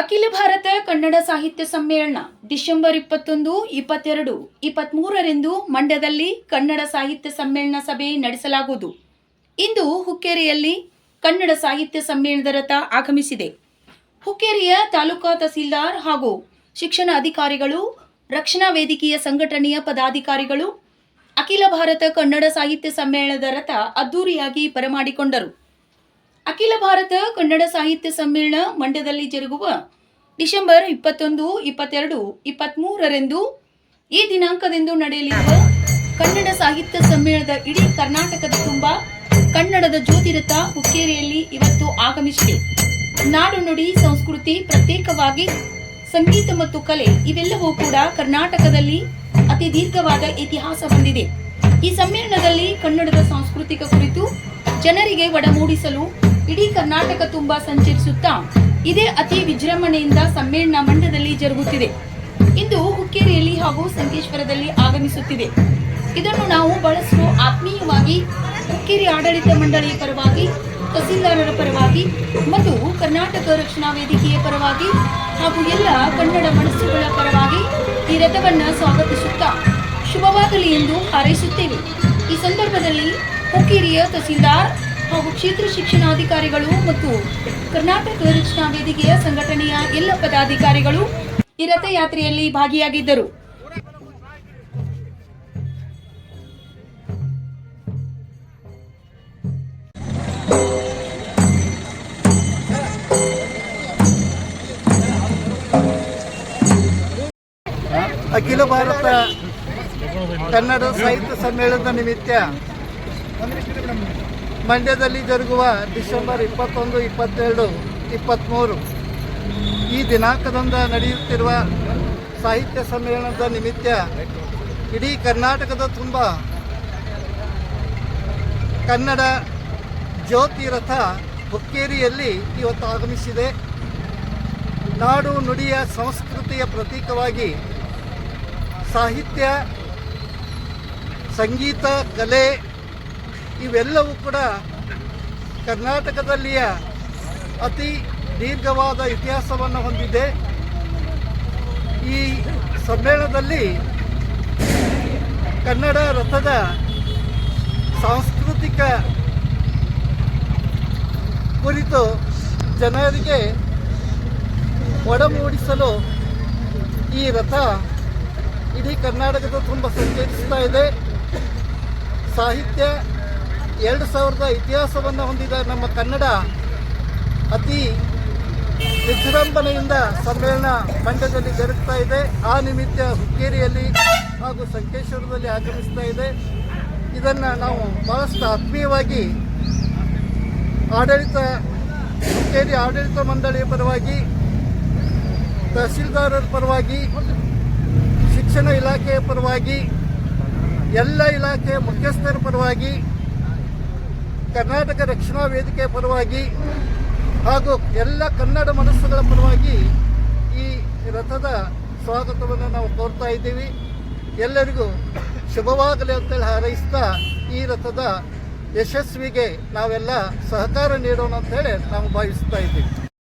ಅಖಿಲ ಭಾರತ ಕನ್ನಡ ಸಾಹಿತ್ಯ ಸಮ್ಮೇಳನ ಡಿಸೆಂಬರ್ ಇಪ್ಪತ್ತೊಂದು, ಇಪ್ಪತ್ತೆರಡು ಇಪ್ಪತ್ತ್ಮೂರರಂದು ಮಂಡ್ಯದಲ್ಲಿ ಕನ್ನಡ ಸಾಹಿತ್ಯ ಸಮ್ಮೇಳನ ಸಭೆ ನಡೆಸಲಾಗುವುದು. ಇಂದು ಹುಕ್ಕೇರಿಯಲ್ಲಿ ಕನ್ನಡ ಸಾಹಿತ್ಯ ಸಮ್ಮೇಳನದ ರಥ ಆಗಮಿಸಿದೆ. ಹುಕ್ಕೇರಿಯ ತಾಲೂಕಾ ತಹಸೀಲ್ದಾರ್ ಹಾಗೂ ಶಿಕ್ಷಣ ಅಧಿಕಾರಿಗಳು, ರಕ್ಷಣಾ ವೇದಿಕೆಯ ಸಂಘಟನೆಯ ಪದಾಧಿಕಾರಿಗಳು, ಅಖಿಲ ಭಾರತ ಕನ್ನಡ ಸಾಹಿತ್ಯ ಸಮ್ಮೇಳನದ ರಥ ಅದ್ದೂರಿಯಾಗಿ ಬರಮಾಡಿಕೊಂಡರು. ಅಖಿಲ ಭಾರತ ಕನ್ನಡ ಸಾಹಿತ್ಯ ಸಮ್ಮೇಳನ ಮಂಡ್ಯದಲ್ಲಿ ಜರುಗುವ ಡಿಸೆಂಬರ್ ಇಪ್ಪತ್ತೊಂದು, ಇಪ್ಪತ್ತೆರಡು ಇಪ್ಪತ್ತ್ಮೂರರೆಂದು ಈ ದಿನಾಂಕದಂದು ನಡೆಯಲಿರುವ ಕನ್ನಡ ಸಾಹಿತ್ಯ ಸಮ್ಮೇಳನದ ಇಡೀ ಕರ್ನಾಟಕದ ತುಂಬ ಕನ್ನಡದ ಜ್ಯೋತಿರಥ ಹುಕ್ಕೇರಿಯಲ್ಲಿ ಇವತ್ತು ಆಗಮಿಸಿದೆ. ನಾಡು ನುಡಿ, ಸಂಸ್ಕೃತಿ ಪ್ರತ್ಯೇಕವಾಗಿ ಸಂಗೀತ ಮತ್ತು ಕಲೆ ಇವೆಲ್ಲವೂ ಕೂಡ ಕರ್ನಾಟಕದಲ್ಲಿ ಅತಿ ದೀರ್ಘವಾದ ಇತಿಹಾಸ ಹೊಂದಿದೆ. ಈ ಸಮ್ಮೇಳನದಲ್ಲಿ ಕನ್ನಡದ ಸಾಂಸ್ಕೃತಿಕ ಕುರಿತು ಜನರಿಗೆ ಒಡಮೂಡಿಸಲು ಇಡೀ ಕರ್ನಾಟಕ ತುಂಬಾ ಸಂಚರಿಸುತ್ತಾ ಇದೇ ಅತಿ ವಿಜೃಂಭಣೆಯಿಂದ ಸಮ್ಮೇಳನ ಮಂಡದಲ್ಲಿ ಜರುಗುತ್ತಿದೆ. ಇಂದು ಹುಕ್ಕೇರಿಯಲ್ಲಿ ಹಾಗೂ ಸಂಕೇಶ್ವರದಲ್ಲಿ ಆಗಮಿಸುತ್ತಿದೆ. ಇದನ್ನು ನಾವು ಬಹಳಷ್ಟು ಆತ್ಮೀಯವಾಗಿ ಹುಕ್ಕೇರಿ ಆಡಳಿತ ಮಂಡಳಿಯ ಪರವಾಗಿ, ತಹಸೀಲ್ದಾರರ ಪರವಾಗಿ ಮತ್ತು ಕರ್ನಾಟಕ ರಕ್ಷಣಾ ವೇದಿಕೆಯ ಪರವಾಗಿ ಹಾಗೂ ಎಲ್ಲ ಕನ್ನಡ ಮನಸ್ಸುಗಳ ಪರವಾಗಿ ಈ ರಥವನ್ನು ಸ್ವಾಗತಿಸುತ್ತಾ ಶುಭವಾಗಲಿ ಎಂದು ಹಾರೈಸುತ್ತೇವೆ. ಈ ಸಂದರ್ಭದಲ್ಲಿ ಹುಕ್ಕೇರಿಯ ತಹಸೀಲ್ದಾರ್ ಹಾಗೂ ಕ್ಷೇತ್ರ ಶಿಕ್ಷಣಾಧಿಕಾರಿಗಳು ಮತ್ತು ಕರ್ನಾಟಕ ರಕ್ಷಣಾ ವೇದಿಕೆಯ ಸಂಘಟನೆಯ ಎಲ್ಲ ಪದಾಧಿಕಾರಿಗಳು ಈ ರಥಯಾತ್ರೆಯಲ್ಲಿ ಭಾಗಿಯಾಗಿದ್ದರು. ಅಖಿಲ ಭಾರತ ಕನ್ನಡ ಸಾಹಿತ್ಯ ಸಮ್ಮೇಳನದ ನಿಮಿತ್ತ ಮಂಡ್ಯದಲ್ಲಿ ಜರುಗುವ ಡಿಸೆಂಬರ್ ಇಪ್ಪತ್ತೊಂದು, ಇಪ್ಪತ್ತೆರಡು ಇಪ್ಪತ್ತ್ಮೂರು ಈ ದಿನಾಂಕದಿಂದ ನಡೆಯುತ್ತಿರುವ ಸಾಹಿತ್ಯ ಸಮ್ಮೇಳನದ ನಿಮಿತ್ತ ಇಡೀ ಕರ್ನಾಟಕದ ತುಂಬ ಕನ್ನಡ ಜ್ಯೋತಿ ರಥ ಹುಕ್ಕೇರಿಯಲ್ಲಿ ಇವತ್ತು ಆಗಮಿಸಿದೆ. ನಾಡು ನುಡಿಯ ಸಂಸ್ಕೃತಿಯ ಪ್ರತೀಕವಾಗಿ ಸಾಹಿತ್ಯ, ಸಂಗೀತ, ಕಲೆ ಇವೆಲ್ಲವೂ ಕೂಡ ಕರ್ನಾಟಕದಲ್ಲಿಯ ಅತಿ ದೀರ್ಘವಾದ ಇತಿಹಾಸವನ್ನು ಹೊಂದಿದೆ. ಈ ಸಮ್ಮೇಳನದಲ್ಲಿ ಕನ್ನಡ ರಥದ ಸಾಂಸ್ಕೃತಿಕ ಕುರಿತು ಜನರಿಗೆ ಒಡಮೂಡಿಸಲು ಈ ರಥ ಇಡೀ ಕರ್ನಾಟಕದ ತುಂಬ ಸಂಚರಿಸ್ತಾ ಇದೆ. ಸಾಹಿತ್ಯ ಎರಡು ಸಾವಿರದ ಇತಿಹಾಸವನ್ನು ಹೊಂದಿದ ನಮ್ಮ ಕನ್ನಡ ಅತಿ ವಿಜೃಂಭಣೆಯಿಂದ ಸಮ್ಮೇಳನ ಮಂಡ್ಯದಲ್ಲಿ ಜರುಗ್ತಾ ಇದೆ. ಆ ನಿಮಿತ್ತ ಹುಕ್ಕೇರಿಯಲ್ಲಿ ಹಾಗೂ ಸಂಕೇಶ್ವರದಲ್ಲಿ ಆಗಮಿಸ್ತಾ ಇದೆ. ಇದನ್ನು ನಾವು ಬಹಳಷ್ಟು ಆತ್ಮೀಯವಾಗಿ ಆಡಳಿತ, ಹುಕ್ಕೇರಿ ಆಡಳಿತ ಮಂಡಳಿಯ ಪರವಾಗಿ, ತಹಸೀಲ್ದಾರರ ಪರವಾಗಿ, ಶಿಕ್ಷಣ ಇಲಾಖೆಯ ಪರವಾಗಿ, ಎಲ್ಲ ಇಲಾಖೆಯ ಮುಖ್ಯಸ್ಥರ ಪರವಾಗಿ ಕರ್ನಾಟಕ ರಕ್ಷಣಾ ವೇದಿಕೆಯ ಪರವಾಗಿ ಹಾಗೂ ಎಲ್ಲ ಕನ್ನಡ ಮನಸ್ಸುಗಳ ಪರವಾಗಿ ಈ ರಥದ ಸ್ವಾಗತವನ್ನು ನಾವು ಕೋರ್ತಾ ಇದ್ದೀವಿ. ಎಲ್ಲರಿಗೂ ಶುಭವಾಗಲಿ ಅಂತೇಳಿ ಹಾರೈಸ್ತಾ ಈ ರಥದ ಯಶಸ್ವಿಗೆ ನಾವೆಲ್ಲ ಸಹಕಾರ ನೀಡೋಣ ಅಂತೇಳಿ ನಾವು ಭಾವಿಸ್ತಾ ಇದ್ದೀವಿ.